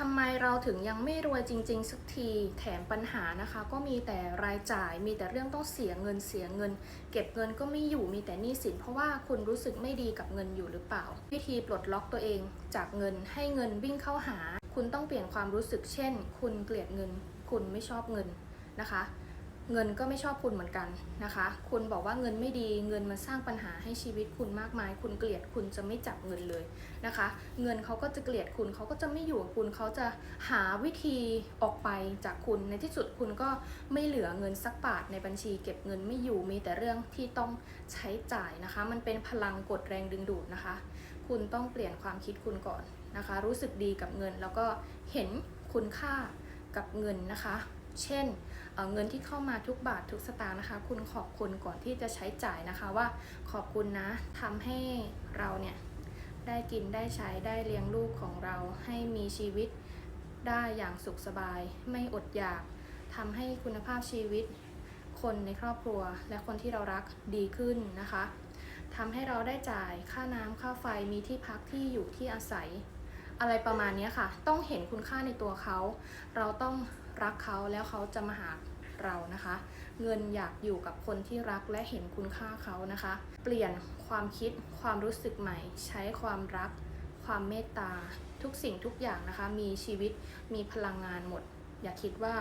ทำไมเราถึงยังไม่รวยจริง ๆ สักทีแถมปัญหานะคะ ก็มีแต่รายจ่ายมีแต่เรื่องต้องเสียเงินเสียเงิน เก็บเงินก็ไม่อยู่มีแต่หนี้สิน เพราะว่าคุณรู้สึกไม่ดีกับเงินอยู่หรือเปล่า วิธีปลดล็อกตัวเองจากเงินให้เงินวิ่งเข้าหา คุณต้องเปลี่ยนความรู้สึกเช่น คุณเกลียดเงิน คุณไม่ชอบเงินนะคะ เงินก็ไม่ชอบคุณเหมือนกันนะคะ คุณบอกว่าเงินไม่ดีเงินมันสร้างปัญหาให้ชีวิตคุณมากมาย คุณเกลียดคุณจะไม่จับเงินเลยนะคะ เงินเขาก็จะเกลียดคุณเขาก็จะไม่อยู่กับคุณเขาจะหาวิธีออกไปจากคุณในที่สุดคุณก็ไม่เหลือเงินสักบาทในบัญชี เก็บเงินไม่อยู่มีแต่เรื่องที่ต้องใช้จ่ายนะคะ มันเป็นพลังกดแรงดึงดูดนะคะ คุณต้องเปลี่ยนความคิดคุณก่อนนะคะ รู้สึกดีกับเงินแล้วก็เห็นคุณค่ากับเงินนะคะ เช่น เเงินที่เข้ามาทุกบาททุกสตางค์นะคะ คุณขอบคุณก่อนที่จะใช้จ่ายนะคะว่าขอบคุณนะทำให้เราเนี่ยได้กินได้ใช้ได้เลี้ยงลูกของเราให้มีชีวิตได้อย่างสุขสบาย ไม่อดอยากทำให้คุณภาพชีวิต คนในครอบครัว และคนที่เรารักดีขึ้นนะคะทำให้เราได้จ่ายค่าน้ำค่าไฟมีที่พักที่อยู่ที่อาศัย อะไรประมาณนี้ค่ะ ต้องเห็นคุณค่าในตัวเขา เราต้องรักเขาแล้วเขาจะมาหาเรานะคะ เงินอยากอยู่กับคนที่รักและเห็นคุณค่าเขานะคะ เปลี่ยนความคิดความรู้สึกใหม่ ใช้ความรัก ความเมตตา ทุกสิ่งทุกอย่างนะคะ มีชีวิตมีพลังงานหมด อย่าคิดว่า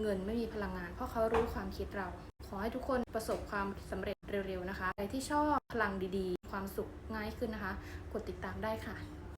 เงินไม่มีพลังงาน เพราะเขารู้ความคิดเรา ขอให้ทุกคนประสบความสำเร็จเร็วๆนะคะใครที่ชอบพลังดีๆ ความสุขง่ายขึ้นนะคะ กดติดตามได้ค่ะ